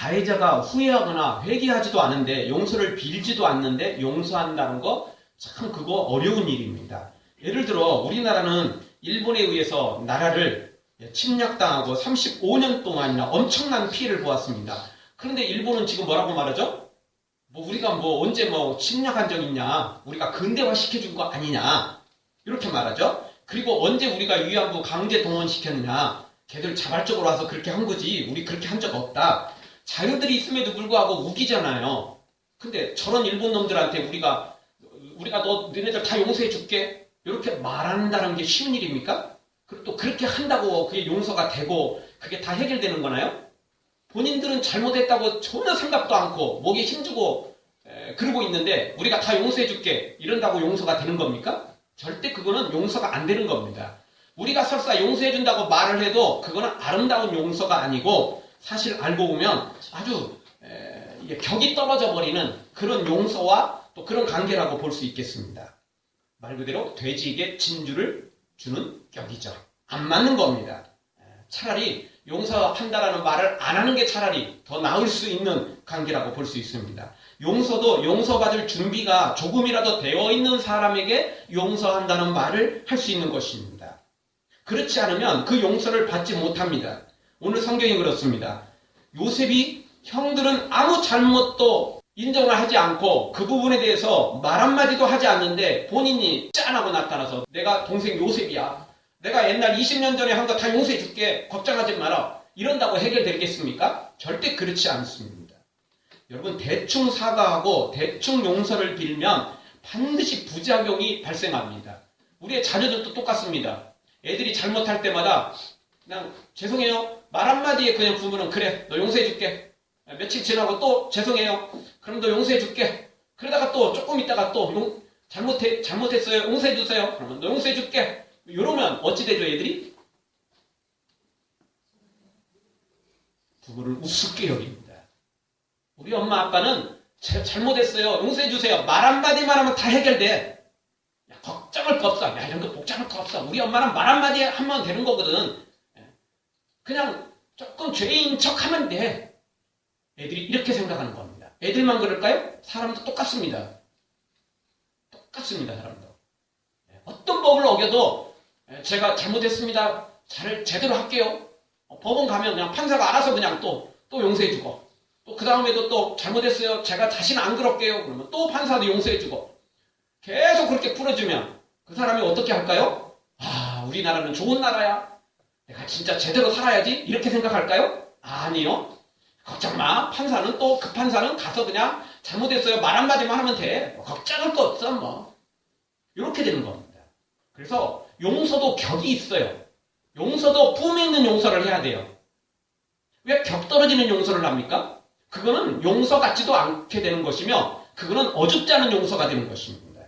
가해자가 후회하거나 회개하지도 않은데 용서를 빌지도 않는데 용서한다는 거 참 그거 어려운 일입니다. 예를 들어 우리나라는 일본에 의해서 나라를 침략당하고 35년 동안이나 엄청난 피해를 보았습니다. 그런데 일본은 지금 뭐라고 말하죠? 뭐 우리가 뭐 언제 뭐 침략한 적 있냐? 우리가 근대화 시켜준 거 아니냐? 이렇게 말하죠. 그리고 언제 우리가 위안부 강제 동원시켰느냐? 걔들 자발적으로 와서 그렇게 한 거지. 우리 그렇게 한 적 없다. 자유들이 있음에도 불구하고 우기잖아요. 근데 저런 일본 놈들한테 우리가 우리가 너 너네들 다 용서해 줄게 이렇게 말한다는 게 쉬운 일입니까? 그리고 또 그렇게 한다고 그게 용서가 되고 그게 다 해결되는 거나요? 본인들은 잘못했다고 전혀 생각도 않고 목에 힘주고 에, 그러고 있는데 우리가 다 용서해 줄게 이런다고 용서가 되는 겁니까? 절대 그거는 용서가 안 되는 겁니다. 우리가 설사 용서해 준다고 말을 해도 그거는 아름다운 용서가 아니고 사실 알고 보면 아주 에, 이게 벽이 떨어져 버리는 그런 용서와 또 그런 관계라고 볼 수 있겠습니다. 말 그대로 돼지에게 진주를 주는 격이죠. 안 맞는 겁니다. 차라리 용서한다라는 말을 안 하는 게 차라리 더 나을 수 있는 관계라고 볼 수 있습니다. 용서도 용서받을 준비가 조금이라도 되어 있는 사람에게 용서한다는 말을 할 수 있는 것입니다. 그렇지 않으면 그 용서를 받지 못합니다. 오늘 성경이 그렇습니다. 요셉이 형들은 아무 잘못도 인정을 하지 않고 그 부분에 대해서 말 한마디도 하지 않는데 본인이 짠하고 나타나서 내가 동생 요셉이야. 내가 옛날 20년 전에 한 거 다 용서해 줄게. 걱정하지 마라. 이런다고 해결되겠습니까? 절대 그렇지 않습니다. 여러분 대충 사과하고 대충 용서를 빌면 반드시 부작용이 발생합니다. 우리의 자녀들도 똑같습니다. 애들이 잘못할 때마다 그냥 죄송해요. 말 한마디에 그냥 부모는 그래 너 용서해 줄게. 며칠 지나고 또 죄송해요. 그럼 너 용서해 줄게. 그러다가 또 조금 있다가 또 용, 잘못해, 잘못했어요. 용서해 주세요. 그러면 너 용서해 줄게. 이러면 어찌 되죠, 애들이? 부모를 우습게 여깁니다. 우리 엄마 아빠는 제, 잘못했어요. 용서해 주세요. 말 한마디만 하면 다 해결돼. 야, 걱정할 거 없어. 야, 이런 거 복잡할 거 없어. 우리 엄마는 말 한마디 하면 되는 거거든. 그냥 조금 죄인 척 하면 돼. 애들이 이렇게 생각하는 겁니다. 애들만 그럴까요? 사람도 똑같습니다. 똑같습니다, 사람도. 어떤 법을 어겨도 제가 잘못했습니다. 잘, 제대로 할게요. 법원 가면 그냥 판사가 알아서 그냥 또, 또 용서해주고. 또 그 다음에도 또 잘못했어요. 제가 다시는 안 그럴게요. 그러면 또 판사도 용서해주고. 계속 그렇게 풀어주면 그 사람이 어떻게 할까요? 아, 우리나라는 좋은 나라야. 내가 진짜 제대로 살아야지. 이렇게 생각할까요? 아니요. 걱정 마. 판사는 또 그 판사는 가서 그냥 잘못했어요. 말 한마디만 하면 돼. 뭐 걱정할 거 없어, 뭐. 이렇게 되는 겁니다. 그래서 용서도 격이 있어요. 용서도 품에 있는 용서를 해야 돼요. 왜 격 떨어지는 용서를 합니까? 그거는 용서 같지도 않게 되는 것이며, 그거는 어줍지 않은 용서가 되는 것입니다.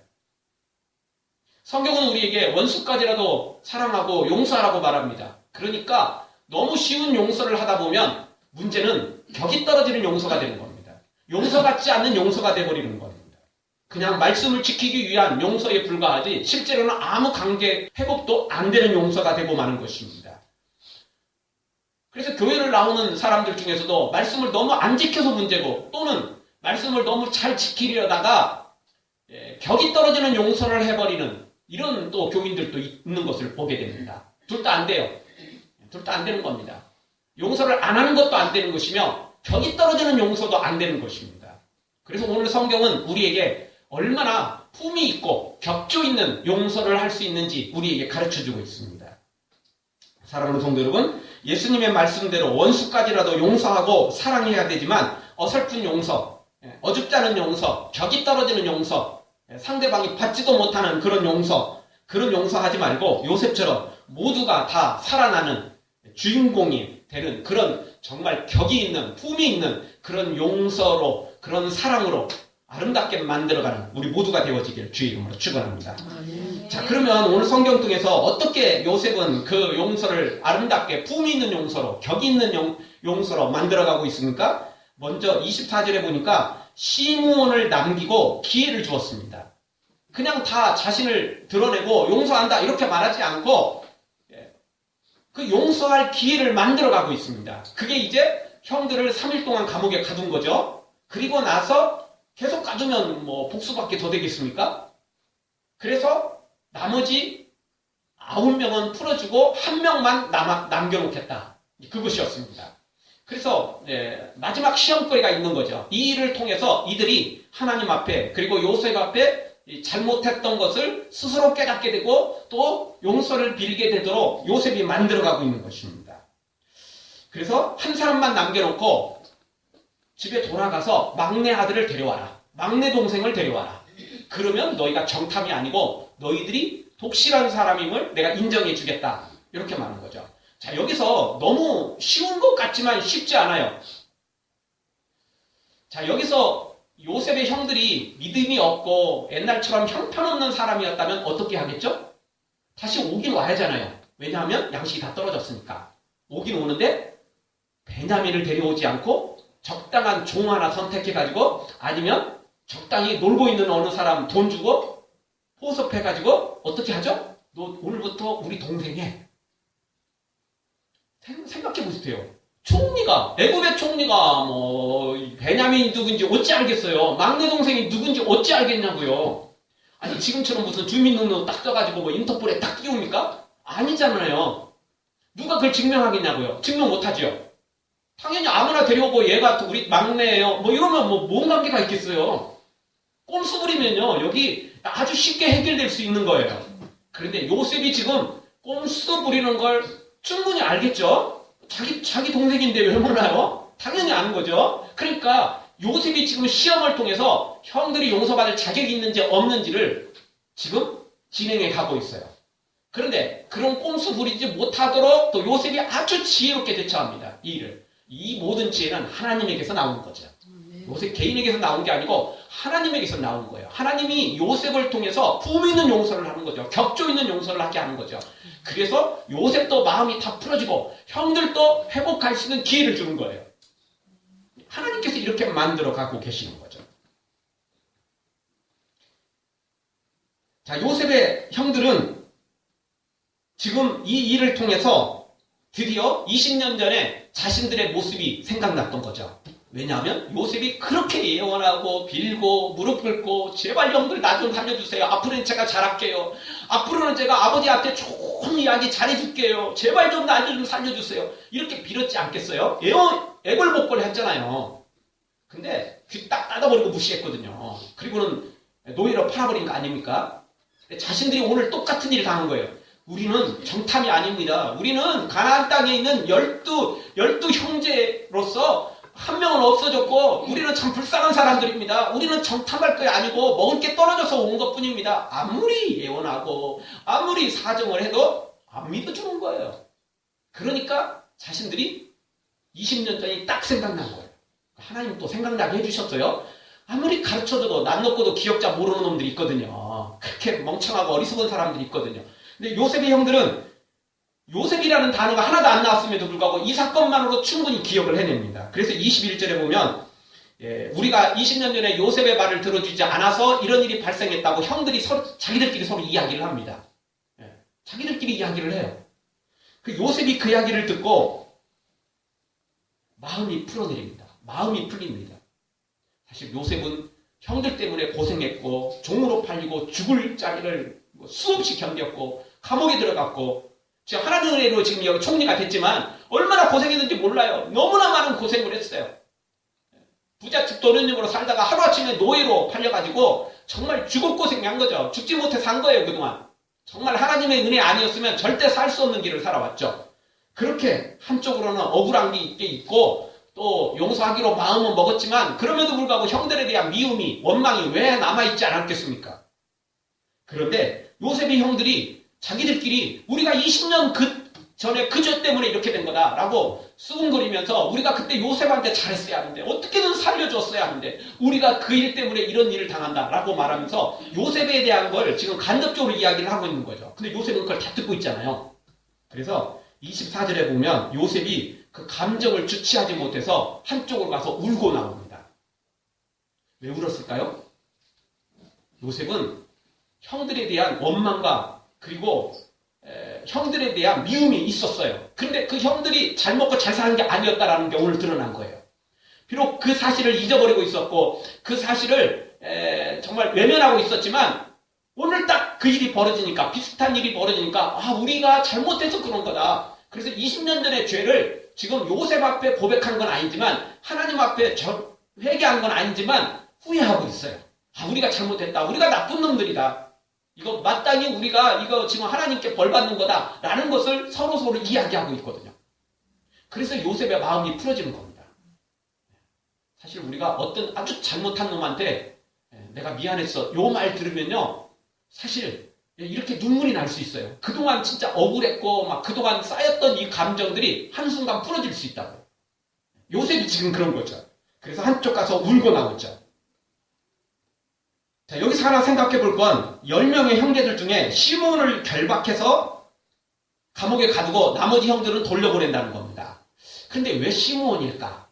성경은 우리에게 원수까지라도 사랑하고 용서하라고 말합니다. 그러니까 너무 쉬운 용서를 하다 보면 문제는 격이 떨어지는 용서가 되는 겁니다. 용서 같지 않는 용서가 되어버리는 겁니다. 그냥 말씀을 지키기 위한 용서에 불과하지 실제로는 아무 관계 회복도 안 되는 용서가 되고 마는 것입니다. 그래서 교회를 나오는 사람들 중에서도 말씀을 너무 안 지켜서 문제고 또는 말씀을 너무 잘 지키려다가 예, 격이 떨어지는 용서를 해버리는 이런 또 교인들도 있는 것을 보게 됩니다. 둘 다 안 돼요. 둘 다 안 되는 겁니다. 용서를 안 하는 것도 안 되는 것이며 격이 떨어지는 용서도 안 되는 것입니다. 그래서 오늘 성경은 우리에게 얼마나 품이 있고 격조 있는 용서를 할 수 있는지 우리에게 가르쳐 주고 있습니다. 사랑하는 성도 여러분, 예수님의 말씀대로 원수까지라도 용서하고 사랑해야 되지만 어설픈 용서, 어줍지 않은 용서, 격이 떨어지는 용서, 상대방이 받지도 못하는 그런 용서, 그런 용서하지 말고 요셉처럼 모두가 다 살아나는 주인공이 되는 그런 정말 격이 있는 품이 있는 그런 용서로 그런 사랑으로 아름답게 만들어가는 우리 모두가 되어지길 주의 이름으로 축원합니다. 자 그러면 오늘 성경 통해서 어떻게 요셉은 그 용서를 아름답게 품이 있는 용서로 격이 있는 용, 용서로 만들어가고 있습니까? 먼저 24절에 보니까 시므온을 남기고 기회를 주었습니다. 그냥 다 자신을 드러내고 용서한다 이렇게 말하지 않고 그 용서할 기회를 만들어 가고 있습니다. 그게 이제 형들을 3일 동안 감옥에 가둔 거죠. 그리고 나서 계속 가두면 뭐 복수밖에 더 되겠습니까? 그래서 나머지 9명은 풀어주고 한 명만 남아, 남겨놓겠다. 그것이었습니다. 그래서 예, 마지막 시험거리가 있는 거죠. 이 일을 통해서 이들이 하나님 앞에 그리고 요셉 앞에 이 잘못했던 것을 스스로 깨닫게 되고 또 용서를 빌게 되도록 요셉이 만들어가고 있는 것입니다. 그래서 한 사람만 남겨놓고 집에 돌아가서 막내 아들을 데려와라. 막내 동생을 데려와라. 그러면 너희가 정탐이 아니고 너희들이 독실한 사람임을 내가 인정해 주겠다. 이렇게 말하는 거죠. 자, 여기서 너무 쉬운 것 같지만 쉽지 않아요. 자, 여기서 요셉의 형들이 믿음이 없고 옛날처럼 형편없는 사람이었다면 어떻게 하겠죠? 다시 오긴 와야 잖아요. 왜냐하면 양식이 다 떨어졌으니까. 오긴 오는데 베냐민을 데려오지 않고 적당한 종 하나 선택해가지고 아니면 적당히 놀고 있는 어느 사람 돈 주고 포섭해가지고 어떻게 하죠? 너 오늘부터 우리 동생에 생각해 보세요. 총리가 애굽의 총리가 뭐 베냐민이 누군지 어찌 알겠어요. 막내 동생이 누군지 어찌 알겠냐고요. 아니 지금처럼 무슨 주민등록 딱 떠가지고 뭐 인터폴에 딱 띄웁니까? 아니잖아요. 누가 그걸 증명하겠냐고요. 증명 못하죠. 당연히 아무나 데려오고 얘가 또 우리 막내예요. 뭐 이러면 뭐 뭔 관계가 있겠어요. 꼼수 부리면요 여기 아주 쉽게 해결될 수 있는 거예요. 그런데 요셉이 지금 꼼수 부리는 걸 충분히 알겠죠? 자기, 자기 동생인데 왜 몰라요? 당연히 아는 거죠? 그러니까 요셉이 지금 시험을 통해서 형들이 용서받을 자격이 있는지 없는지를 지금 진행해 가고 있어요. 그런데 그런 꼼수 부리지 못하도록 또 요셉이 아주 지혜롭게 대처합니다. 이 일을. 이 모든 지혜는 하나님에게서 나오는 거죠. 요셉 개인에게서 나온 게 아니고 하나님에게서 나온 거예요. 하나님이 요셉을 통해서 품 있는 용서를 하는 거죠. 격조 있는 용서를 하게 하는 거죠. 그래서 요셉도 마음이 다 풀어지고 형들도 회복할 수 있는 기회를 주는 거예요. 하나님께서 이렇게 만들어 갖고 계시는 거죠. 자, 요셉의 형들은 지금 이 일을 통해서 드디어 20년 전에 자신들의 모습이 생각났던 거죠. 왜냐하면 요셉이 그렇게 예언하고 빌고 무릎 꿇고 제발 형들 나 좀 살려주세요. 앞으로는 제가 잘할게요. 앞으로는 제가 아버지한테 좋은 이야기 잘해줄게요. 제발 좀나좀 살려주세요. 이렇게 빌었지 않겠어요? 예언, 애걸복걸 했잖아요. 근데 귀 딱 닫아버리고 무시했거든요. 그리고는 노예로 팔아버린 거 아닙니까? 자신들이 오늘 똑같은 일을 당한 거예요. 우리는 정탐이 아닙니다. 우리는 가나안 땅에 있는 열두 열두 형제로서 한 명은 없어졌고 우리는 참 불쌍한 사람들입니다. 우리는 정탐할 게 아니고 먹을 게 떨어져서 온 것뿐입니다. 아무리 예언하고 아무리 사정을 해도 안 믿어주는 거예요. 그러니까 자신들이 20년 전에 딱 생각난 거예요. 하나님 또 생각나게 해주셨어요. 아무리 가르쳐줘도 난 놓고도 기억자 모르는 놈들이 있거든요. 그렇게 멍청하고 어리석은 사람들이 있거든요. 근데 요셉의 형들은 요셉이라는 단어가 하나도 안 나왔음에도 불구하고 이 사건만으로 충분히 기억을 해냅니다. 그래서 21절에 보면 예, 우리가 20년 전에 요셉의 말을 들어주지 않아서 이런 일이 발생했다고 형들이 서로, 자기들끼리 서로 이야기를 합니다. 예, 자기들끼리 이야기를 해요. 그 요셉이 그 이야기를 듣고 마음이 풀어내립니다. 마음이 풀립니다. 사실 요셉은 형들 때문에 고생했고 종으로 팔리고 죽을 자리를 뭐 수없이 견뎠고 감옥에 들어갔고 지금 하나님 은혜로 지금 여기 총리가 됐지만 얼마나 고생했는지 몰라요. 너무나 많은 고생을 했어요. 부잣집 도련님으로 살다가 하루아침에 노예로 팔려가지고 정말 죽을 고생이 한 거죠. 죽지 못해 산 거예요, 그동안. 정말 하나님의 은혜 아니었으면 절대 살 수 없는 길을 살아왔죠. 그렇게 한쪽으로는 억울한 게 있고 또 용서하기로 마음은 먹었지만 그럼에도 불구하고 형들에 대한 미움이 원망이 왜 남아있지 않았겠습니까? 그런데 요셉의 형들이 자기들끼리 우리가 20년 그 전에 그 죄 때문에 이렇게 된 거다라고 수군거리면서 우리가 그때 요셉한테 잘했어야 하는데 어떻게든 살려줬어야 하는데 우리가 그 일 때문에 이런 일을 당한다라고 말하면서 요셉에 대한 걸 지금 간접적으로 이야기를 하고 있는 거죠. 근데 요셉은 그걸 다 듣고 있잖아요. 그래서 24절에 보면 요셉이 그 감정을 주체하지 못해서 한쪽으로 가서 울고 나옵니다. 왜 울었을까요? 요셉은 형들에 대한 원망과 그리고 에, 형들에 대한 미움이 있었어요. 근데 그 형들이 잘 먹고 잘 사는 게 아니었다라는 게 오늘 드러난 거예요. 비록 그 사실을 잊어버리고 있었고 그 사실을 에, 정말 외면하고 있었지만 오늘 딱 그 일이 벌어지니까 비슷한 일이 벌어지니까 아 우리가 잘못해서 그런 거다. 그래서 20년 전의 죄를 지금 요셉 앞에 고백한 건 아니지만 하나님 앞에 저, 회개한 건 아니지만 후회하고 있어요. 아 우리가 잘못했다. 우리가 나쁜 놈들이다. 이거 마땅히 우리가 이거 지금 하나님께 벌 받는 거다라는 것을 서로 서로 이야기하고 있거든요. 그래서 요셉의 마음이 풀어지는 겁니다. 사실 우리가 어떤 아주 잘못한 놈한테 내가 미안했어. 요 말 들으면요. 사실 이렇게 눈물이 날 수 있어요. 그동안 진짜 억울했고 막 그동안 쌓였던 이 감정들이 한순간 풀어질 수 있다고요. 요셉이 지금 그런 거죠. 그래서 한쪽 가서 울고 나오죠. 자, 여기서 하나 생각해 볼 건 10명의 형제들 중에 시몬을 결박해서 감옥에 가두고 나머지 형들은 돌려보낸다는 겁니다. 근데 왜 시몬일까?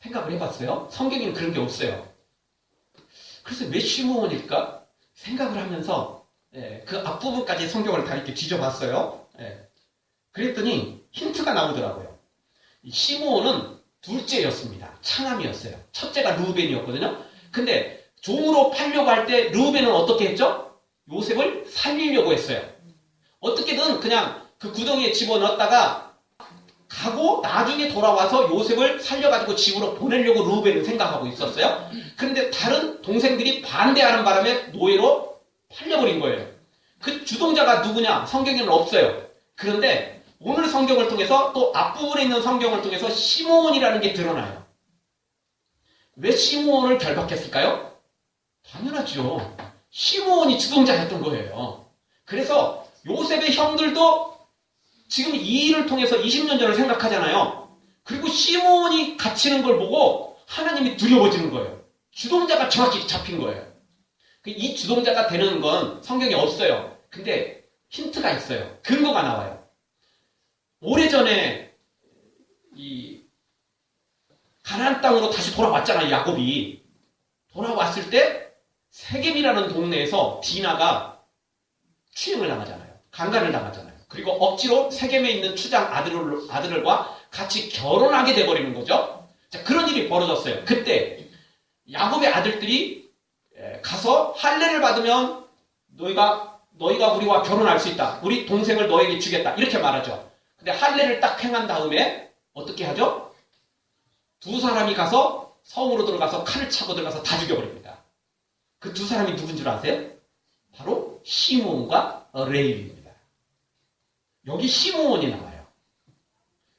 생각을 해봤어요? 성경에는 그런 게 없어요. 그래서 왜 시몬일까? 생각을 하면서 예, 그 앞부분까지 성경을 다 이렇게 뒤져봤어요. 예. 그랬더니 힌트가 나오더라고요. 시므온은 둘째였습니다. 창함이었어요. 첫째가 루벤이었거든요. 근데 종으로 팔려고 할때 루벤은 어떻게 했죠? 요셉을 살리려고 했어요. 어떻게든 그냥 그 구덩이에 집어넣었다가 가고 나중에 돌아와서 요셉을 살려가지고 집으로 보내려고 루벤은 생각하고 있었어요. 그런데 다른 동생들이 반대하는 바람에 노예로 팔려버린 거예요. 그 주동자가 누구냐? 성경에는 없어요. 그런데 오늘 성경을 통해서 또 앞부분에 있는 성경을 통해서 시몬이라는 게 드러나요. 왜 시몬을 결박했을까요? 당연하죠. 시몬이 주동자였던 거예요. 그래서 요셉의 형들도 지금 이 일을 통해서 20년 전을 생각하잖아요. 그리고 시몬이 갇히는 걸 보고 하나님이 두려워지는 거예요. 주동자가 정확히 잡힌 거예요. 그이 주동자가 되는 건 성경에 없어요. 근데 힌트가 있어요. 근거가 나와요. 오래전에 이 가나안 땅으로 다시 돌아왔잖아요. 야곱이 돌아왔을 때 세겜이라는 동네에서 디나가 추행을 당하잖아요. 강간을 당하잖아요. 그리고 억지로 세겜에 있는 추장 아들, 아들과 같이 결혼하게 돼버리는 거죠. 자, 그런 일이 벌어졌어요. 그때 야곱의 아들들이 가서 할례를 받으면 너희가 너희가 우리와 결혼할 수 있다. 우리 동생을 너에게 주겠다. 이렇게 말하죠. 근데 할례를 딱 행한 다음에 어떻게 하죠? 두 사람이 가서 성으로 들어가서 칼을 차고 들어가서 다 죽여버립니다. 그 두 사람이 누군 줄 아세요? 바로 시몬과 레이입니다. 여기 시몬이 나와요.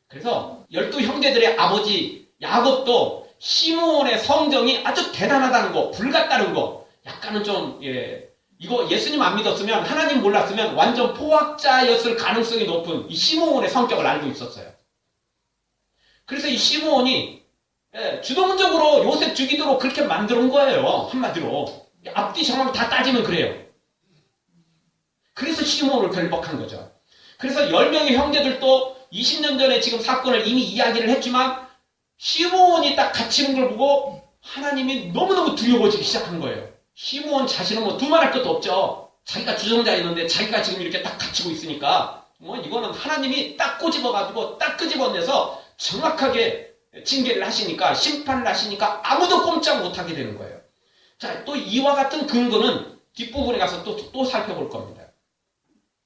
그래서 열두 형제들의 아버지 야곱도 시몬의 성정이 아주 대단하다는 거, 불같다는 거, 약간은 좀, 예, 이거 예수님 안 믿었으면, 하나님 몰랐으면 완전 포악자였을 가능성이 높은 이 시몬의 성격을 알고 있었어요. 그래서 이 시몬이 예, 주동적으로 요셉 죽이도록 그렇게 만들어 거예요. 한마디로. 앞뒤 상황 다 따지면 그래요. 그래서 시몬을 결박한 거죠. 그래서 10명의 형제들도 20년 전에 지금 사건을 이미 이야기를 했지만 시몬이 딱 갇히는 걸 보고 하나님이 너무너무 두려워지기 시작한 거예요. 시몬 자신은 뭐 두말할 것도 없죠. 자기가 주정자였는데 자기가 지금 이렇게 딱 갇히고 있으니까 뭐 이거는 하나님이 딱 꼬집어가지고 딱 끄집어내서 정확하게 징계를 하시니까 심판을 하시니까 아무도 꼼짝 못하게 되는 거예요. 자, 또 이와 같은 근거는 뒷부분에 가서 또, 또 살펴볼 겁니다.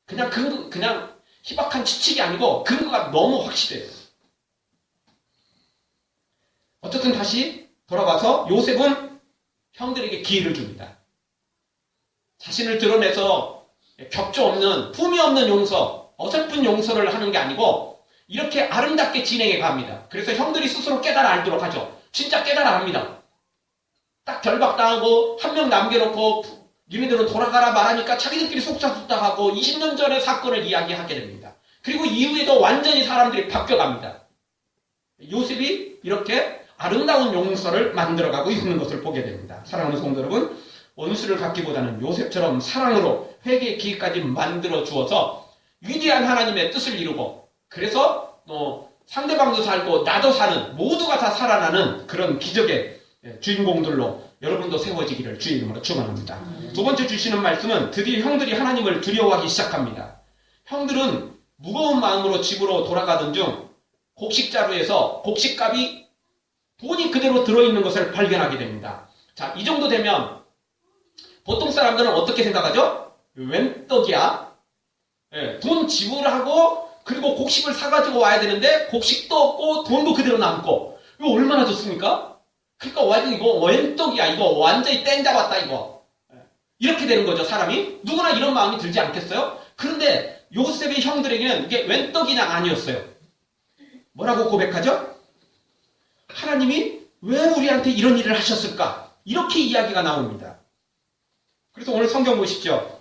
그냥 근거, 그냥 희박한 추측이 아니고 근거가 너무 확실해요. 어쨌든 다시 돌아와서 요셉은 형들에게 기회를 줍니다. 자신을 드러내서 격조 없는, 품이 없는 용서, 어설픈 용서를 하는 게 아니고 이렇게 아름답게 진행해 갑니다. 그래서 형들이 스스로 깨달아 알도록 하죠. 진짜 깨달아 합니다. 딱 결박당하고 한 명 남겨놓고 니네들은 돌아가라 말하니까 자기들끼리 속삭속삭하고 20년 전의 사건을 이야기하게 됩니다. 그리고 이후에도 완전히 사람들이 바뀌어갑니다. 요셉이 이렇게 아름다운 용서를 만들어가고 있는 것을 보게 됩니다. 사랑하는 성도 여러분, 원수를 갖기보다는 요셉처럼 사랑으로 회개의 기회까지 만들어 주어서 위대한 하나님의 뜻을 이루고 그래서 또 상대방도 살고 나도 사는 모두가 다 살아나는 그런 기적의 주인공들로 여러분도 세워지기를 주의 이름으로 축원합니다. 두 번째 주시는 말씀은 드디어 형들이 하나님을 두려워하기 시작합니다. 형들은 무거운 마음으로 집으로 돌아가던 중 곡식자루에서 곡식값이 돈이 그대로 들어있는 것을 발견하게 됩니다. 자, 이 정도 되면 보통 사람들은 어떻게 생각하죠? 웬 떡이야? 예, 돈 지불하고 그리고 곡식을 사가지고 와야 되는데 곡식도 없고 돈도 그대로 남고 이거 얼마나 좋습니까? 그러니까 완전 이거 웬 떡이야 이거 완전히 땡 잡았다 이거 예, 이렇게 되는 거죠 사람이 누구나 이런 마음이 들지 않겠어요? 그런데 요셉의 형들에게는 이게 웬 떡이냐 아니었어요. 뭐라고 고백하죠? 하나님이 왜 우리한테 이런 일을 하셨을까? 이렇게 이야기가 나옵니다. 그래서 오늘 성경 보십시오.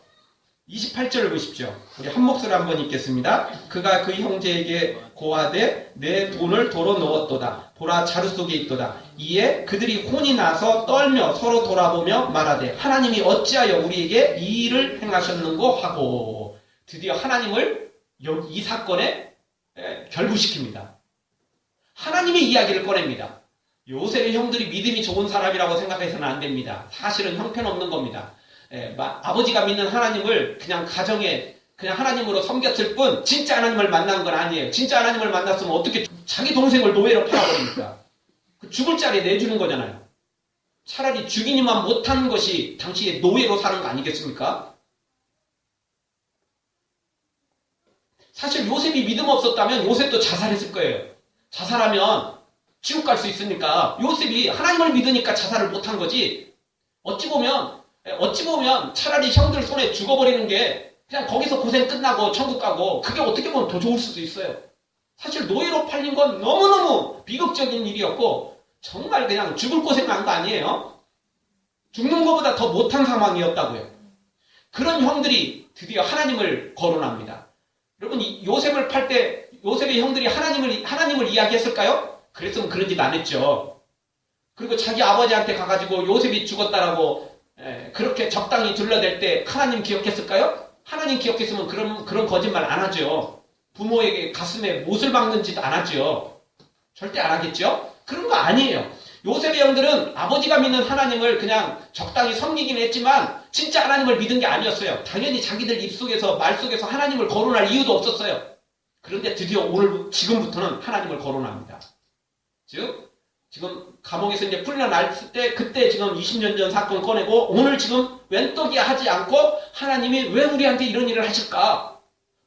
28절을 보십시오. 우리 한 목소리 한번 읽겠습니다. 그가 그 형제에게 고하되 내 돈을 도로 넣었도다. 보라 자루 속에 있도다. 이에 그들이 혼이 나서 떨며 서로 돌아보며 말하되 하나님이 어찌하여 우리에게 이 일을 행하셨는고 하고 드디어 하나님을 이 사건에 결부시킵니다. 하나님의 이야기를 꺼냅니다. 요셉의 형들이 믿음이 좋은 사람이라고 생각해서는 안 됩니다. 사실은 형편없는 겁니다. 예, 아버지가 믿는 하나님을 그냥 가정에 그냥 하나님으로 섬겼을 뿐 진짜 하나님을 만난 건 아니에요. 진짜 하나님을 만났으면 어떻게 자기 동생을 노예로 팔아버립니까? 그 죽을 자리에 내주는 거잖아요. 차라리 죽이니만 못한 것이 당시에 노예로 사는 거 아니겠습니까? 사실 요셉이 믿음 없었다면 요셉도 자살했을 거예요. 자살하면 지옥 갈 수 있으니까 요셉이 하나님을 믿으니까 자살을 못한 거지. 어찌 보면 어찌 보면 차라리 형들 손에 죽어버리는 게 그냥 거기서 고생 끝나고 천국 가고 그게 어떻게 보면 더 좋을 수도 있어요. 사실 노예로 팔린 건 너무너무 비극적인 일이었고 정말 그냥 죽을 고생 난거 아니에요? 죽는 것보다 더 못한 상황이었다고요. 그런 형들이 드디어 하나님을 거론합니다. 여러분 요셉을 팔 때 요셉의 형들이 하나님을 하나님을 이야기했을까요? 그랬으면 그런 짓 안 했죠. 그리고 자기 아버지한테 가가지고 요셉이 죽었다라고 에, 그렇게 적당히 둘러댈 때 하나님 기억했을까요? 하나님 기억했으면 그런 그런 거짓말 안 하죠. 부모에게 가슴에 못을 박는 짓 안 하죠. 절대 안 하겠죠. 그런 거 아니에요. 요셉의 형들은 아버지가 믿는 하나님을 그냥 적당히 섬기긴 했지만 진짜 하나님을 믿은 게 아니었어요. 당연히 자기들 입속에서 말 속에서 하나님을 거론할 이유도 없었어요. 그런데 드디어 오늘 지금부터는 하나님을 거론합니다. 즉 지금 감옥에서 이제 풀려날 때 그때 지금 20년 전 사건 꺼내고 오늘 지금 웬떡이야 하지 않고 하나님이 왜 우리한테 이런 일을 하실까?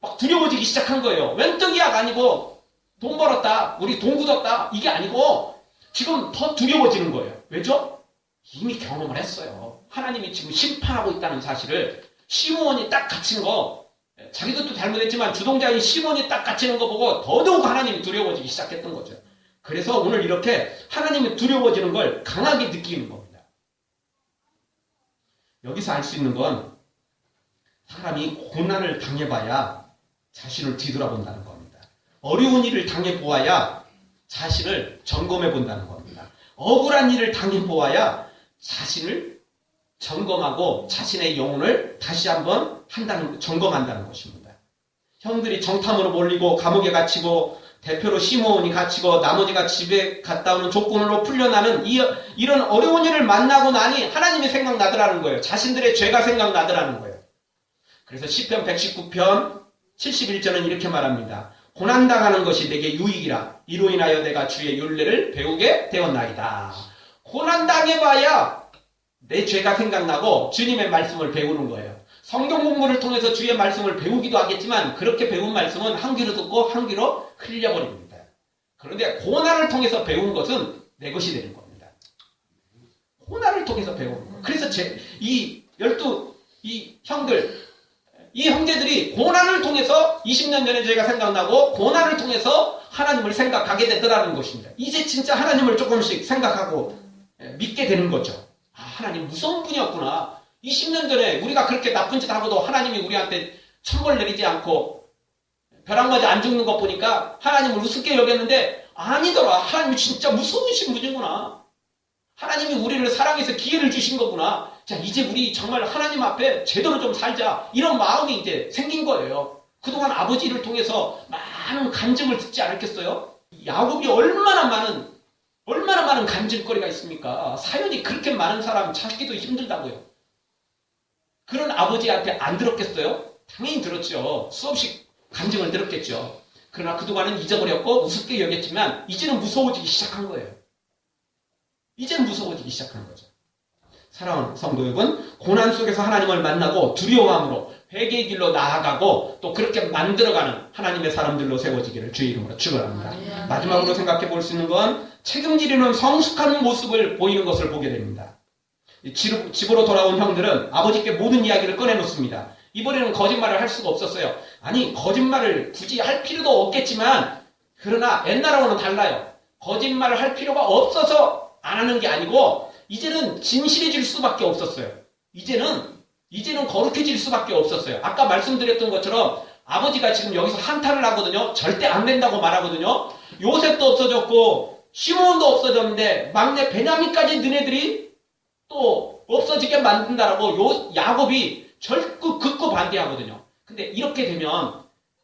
막 두려워지기 시작한 거예요. 웬떡이야가 아니고 돈 벌었다, 우리 돈 굳었다 이게 아니고 지금 더 두려워지는 거예요. 왜죠? 이미 경험을 했어요. 하나님이 지금 심판하고 있다는 사실을 시몬이 딱 갇힌 거 자기도 또 잘못했지만 주동자인 시몬이 딱 갇히는 거 보고 더더욱 하나님이 두려워지기 시작했던 거죠. 그래서 오늘 이렇게 하나님이 두려워지는 걸 강하게 느끼는 겁니다. 여기서 알 수 있는 건 사람이 고난을 당해봐야 자신을 뒤돌아본다는 겁니다. 어려운 일을 당해보아야 자신을 점검해 본다는 겁니다. 억울한 일을 당해보아야 자신을 점검하고 자신의 영혼을 다시 한번 한다는, 점검한다는 것입니다. 형들이 정탐으로 몰리고 감옥에 갇히고 대표로 시모온이 갇히고 나머지가 집에 갔다 오는 조건으로 풀려나는 이, 이런 어려운 일을 만나고 나니 하나님이 생각나더라는 거예요. 자신들의 죄가 생각나더라는 거예요. 그래서 10편 119편 71절은 이렇게 말합니다. 고난당하는 것이 내게 유익이라 이로 인하여 내가 주의 윤례를 배우게 되었나이다. 고난당해봐야 내 죄가 생각나고 주님의 말씀을 배우는 거예요. 성경 공부를 통해서 주의 말씀을 배우기도 하겠지만 그렇게 배운 말씀은 한 귀로 듣고 한 귀로 흘려버립니다. 그런데 고난을 통해서 배운 것은 내 것이 되는 겁니다. 고난을 통해서 배우는 거. 그래서 제, 이 열두 이 형들 이 형제들이 고난을 통해서 20년 전에 제가 생각나고 고난을 통해서 하나님을 생각하게 되더라는 것입니다. 이제 진짜 하나님을 조금씩 생각하고 예, 믿게 되는 거죠. 아, 하나님 무서운 분이었구나. 20년 전에 우리가 그렇게 나쁜 짓 하고도 하나님이 우리한테 천벌 내리지 않고 벼락 맞아 안 죽는 것 보니까 하나님을 우습게 여겼는데 아니더라. 하나님이 진짜 무서우신 분이구나. 하나님이 우리를 사랑해서 기회를 주신 거구나. 자, 이제 우리 정말 하나님 앞에 제대로 좀 살자. 이런 마음이 이제 생긴 거예요. 그동안 아버지를 통해서 많은 간증을 듣지 않았겠어요? 야곱이 얼마나 많은, 얼마나 많은 간증거리가 있습니까? 사연이 그렇게 많은 사람 찾기도 힘들다고요. 그런 아버지한테 안 들었겠어요? 당연히 들었죠. 수없이 감정을 들었겠죠. 그러나 그동안은 잊어버렸고 우습게 여겼지만 이제는 무서워지기 시작한 거예요. 이제는 무서워지기 시작한 거죠. 사랑하는 성도 여러분, 고난 속에서 하나님을 만나고 두려워함으로 회개의 길로 나아가고 또 그렇게 만들어가는 하나님의 사람들로 세워지기를 주의 이름으로 축원합니다. 마지막으로 생각해 볼 수 있는 건 책임지려는 성숙한 모습을 보이는 것을 보게 됩니다. 집- 집으로 돌아온 형들은 아버지께 모든 이야기를 꺼내놓습니다. 이번에는 거짓말을 할 수가 없었어요. 아니, 거짓말을 굳이 할 필요도 없겠지만, 그러나 옛날하고는 달라요. 거짓말을 할 필요가 없어서 안 하는 게 아니고, 이제는 진실해질 수밖에 없었어요. 이제는, 이제는 거룩해질 수밖에 없었어요. 아까 말씀드렸던 것처럼, 아버지가 지금 여기서 한탄을 하거든요. 절대 안 된다고 말하거든요. 요셉도 없어졌고, 시몬도 없어졌는데, 막내 베냐민까지 너네들이 또 없어지게 만든다라고 요 야곱이 절구 극구 반대하거든요. 근데 이렇게 되면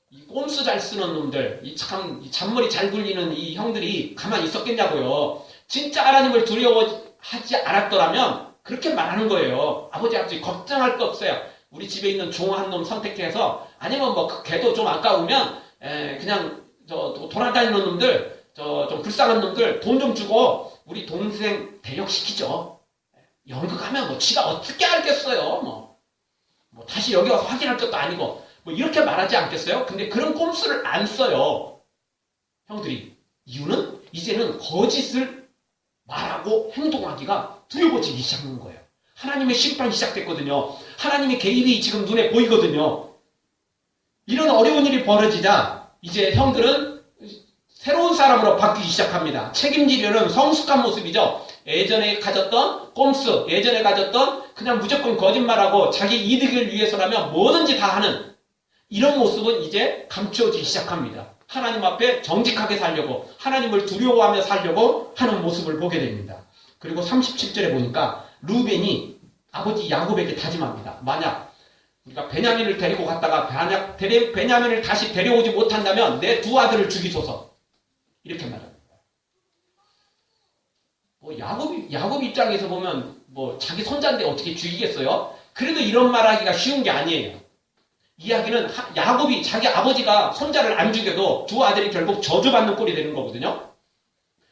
이 꼼수 잘 쓰는 놈들, 이 참 잔머리 잘 굴리는 이 형들이 가만히 있었겠냐고요. 진짜 하나님을 두려워하지 않았더라면 그렇게 말하는 거예요. 아버지 아버지 걱정할 거 없어요. 우리 집에 있는 종 한 놈 선택해서 아니면 뭐 그 개도 좀 아까우면 에, 그냥 저 돌아다니는 놈들, 저 좀 불쌍한 놈들 돈 좀 주고 우리 동생 대역시키죠. 연극하면 뭐 지가 어떻게 알겠어요. 뭐, 뭐 다시 여기 와서 확인할 것도 아니고 뭐 이렇게 말하지 않겠어요? 근데 그런 꼼수를 안 써요. 형들이 이유는 이제는 거짓을 말하고 행동하기가 두려워지기 시작한 거예요. 하나님의 심판이 시작됐거든요. 하나님의 개입이 지금 눈에 보이거든요. 이런 어려운 일이 벌어지자 이제 형들은 새로운 사람으로 바뀌기 시작합니다. 책임지려는 성숙한 모습이죠. 예전에 가졌던 꼼수, 예전에 가졌던 그냥 무조건 거짓말하고 자기 이득을 위해서라면 뭐든지 다 하는 이런 모습은 이제 감추어지기 시작합니다. 하나님 앞에 정직하게 살려고 하나님을 두려워하며 살려고 하는 모습을 보게 됩니다. 그리고 37절에 보니까 루벤이 아버지 야곱에게 다짐합니다. 만약 우리가 베냐민을 데리고 갔다가 만약 베- 베냐민을 다시 데려오지 못한다면 내 두 아들을 죽이소서 이렇게 말합니다. 뭐 야곱 야곱 입장에서 보면 뭐 자기 손자인데 어떻게 죽이겠어요? 그래도 이런 말 하기가 쉬운 게 아니에요. 이야기는 하- 야곱이 자기 아버지가 손자를 안 죽여도 두 아들이 결국 저주받는 꼴이 되는 거거든요.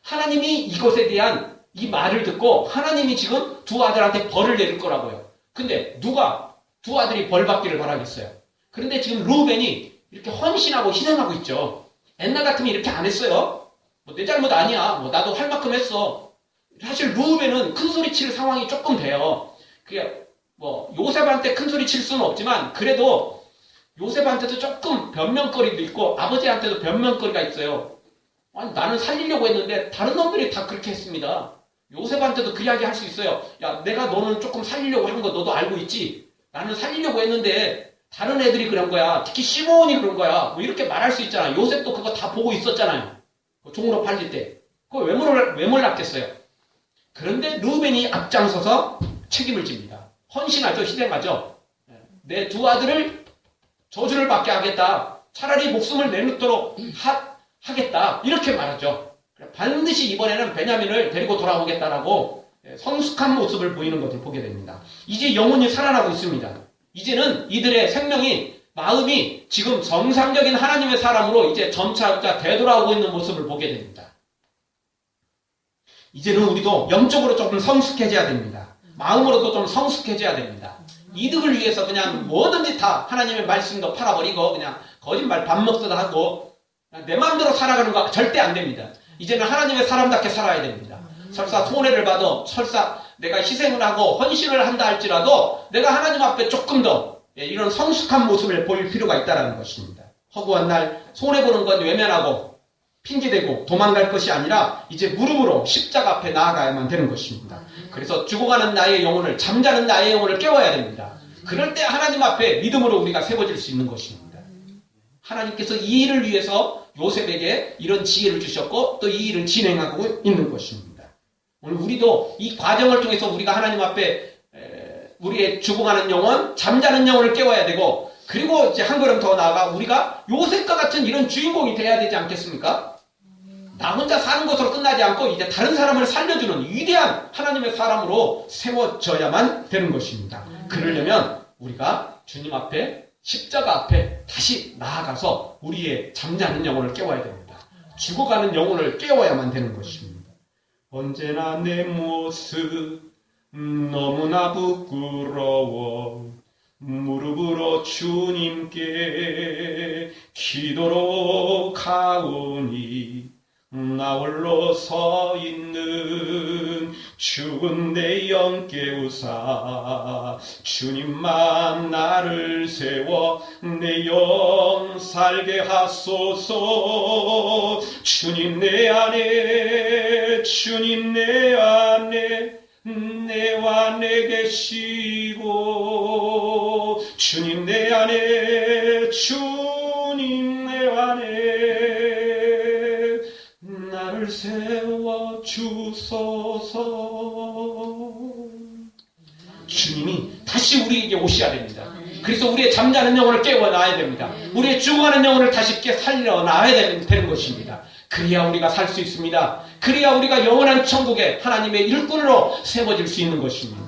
하나님이 이것에 대한 이 말을 듣고 하나님이 지금 두 아들한테 벌을 내릴 거라고요. 근데 누가 두 아들이 벌 받기를 바라겠어요. 그런데 지금 루벤이 이렇게 헌신하고 희생하고 있죠. 옛날 같으면 이렇게 안 했어요. 뭐 내 잘못 아니야. 뭐 나도 할 만큼 했어. 사실 루벤은 큰 소리 칠 상황이 조금 돼요. 그게 뭐 요셉한테 큰 소리 칠 수는 없지만 그래도 요셉한테도 조금 변명거리도 있고 아버지한테도 변명거리가 있어요. 아니 나는 살리려고 했는데 다른 놈들이 다 그렇게 했습니다. 요셉한테도 그 이야기 할 수 있어요. 야 내가 너는 조금 살리려고 한 거 너도 알고 있지? 나는 살리려고 했는데 다른 애들이 그런 거야. 특히 시몬이 그런 거야. 뭐 이렇게 말할 수 있잖아. 요셉도 그거 다 보고 있었잖아요. 그 종으로 팔릴 때. 그걸 왜, 몰, 왜 몰랐겠어요? 그런데 루벤이 앞장서서 책임을 집니다. 헌신하죠. 희생하죠. 내 두 아들을 저주를 받게 하겠다. 차라리 목숨을 내놓도록 하, 하겠다. 이렇게 말하죠. 반드시 이번에는 베냐민을 데리고 돌아오겠다라고 성숙한 모습을 보이는 것을 보게 됩니다. 이제 영혼이 살아나고 있습니다. 이제는 이들의 생명이 마음이 지금 정상적인 하나님의 사람으로 이제 점차 되돌아오고 있는 모습을 보게 됩니다. 이제는 우리도 영적으로 조금 성숙해져야 됩니다. 마음으로도 좀 성숙해져야 됩니다. 이득을 위해서 그냥 뭐든지 다 하나님의 말씀도 팔아버리고 그냥 거짓말 밥 먹듯 하고 내 마음대로 살아가는 거 절대 안 됩니다. 이제는 하나님의 사람답게 살아야 됩니다. 설사 손해를 봐도 설사 내가 희생을 하고 헌신을 한다 할지라도 내가 하나님 앞에 조금 더 예, 이런 성숙한 모습을 보일 필요가 있다는 것입니다. 허구한 날 손해보는 건 외면하고 핑계대고 도망갈 것이 아니라 이제 무릎으로 십자가 앞에 나아가야만 되는 것입니다. 그래서 죽어가는 나의 영혼을 잠자는 나의 영혼을 깨워야 됩니다. 그럴 때 하나님 앞에 믿음으로 우리가 세워질 수 있는 것입니다. 하나님께서 이 일을 위해서 요셉에게 이런 지혜를 주셨고 또 이 일을 진행하고 있는 것입니다. 오늘 우리도 이 과정을 통해서 우리가 하나님 앞에 우리의 죽어가는 영혼, 잠자는 영혼을 깨워야 되고 그리고 이제 한 걸음 더 나아가 우리가 요셉과 같은 이런 주인공이 돼야 되지 않겠습니까? 나 혼자 사는 것으로 끝나지 않고 이제 다른 사람을 살려주는 위대한 하나님의 사람으로 세워져야만 되는 것입니다. 그러려면 우리가 주님 앞에 십자가 앞에 다시 나아가서 우리의 잠자는 영혼을 깨워야 됩니다. 죽어가는 영혼을 깨워야만 되는 것입니다. 언제나 내 모습 너무나 부끄러워 무릎으로 주님께 기도로 가오니 나 홀로 서 있는 죽은 내 영 깨우사 주님만 나를 세워 내 영 살게 하소서. 주님 내 안에 주님 내 안에 내와 내 계시고 주님 내 안에 주 오셔야 됩니다. 그래서 우리의 잠자는 영혼을 깨워놔야 됩니다. 우리의 죽어가는 영혼을 다시 깨 살려놔야 되는, 되는 것입니다. 그래야 우리가 살 수 있습니다. 그래야 우리가 영원한 천국에 하나님의 일꾼으로 세워질 수 있는 것입니다.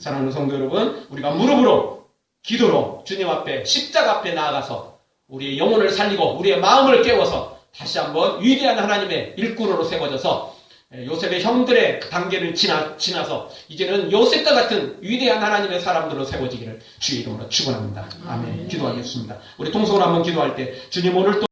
사랑하는 성도 여러분, 우리가 무릎으로 기도로 주님 앞에 십자가 앞에 나아가서 우리의 영혼을 살리고 우리의 마음을 깨워서 다시 한번 위대한 하나님의 일꾼으로 세워져서 요셉의 형들의 단계를 지나, 지나서 이제는 요셉과 같은 위대한 하나님의 사람들로 세워지기를 주의 이름으로 축원합니다. 아멘. 기도하겠습니다. 우리 통성으로 한번 기도할 때 주님 오늘 또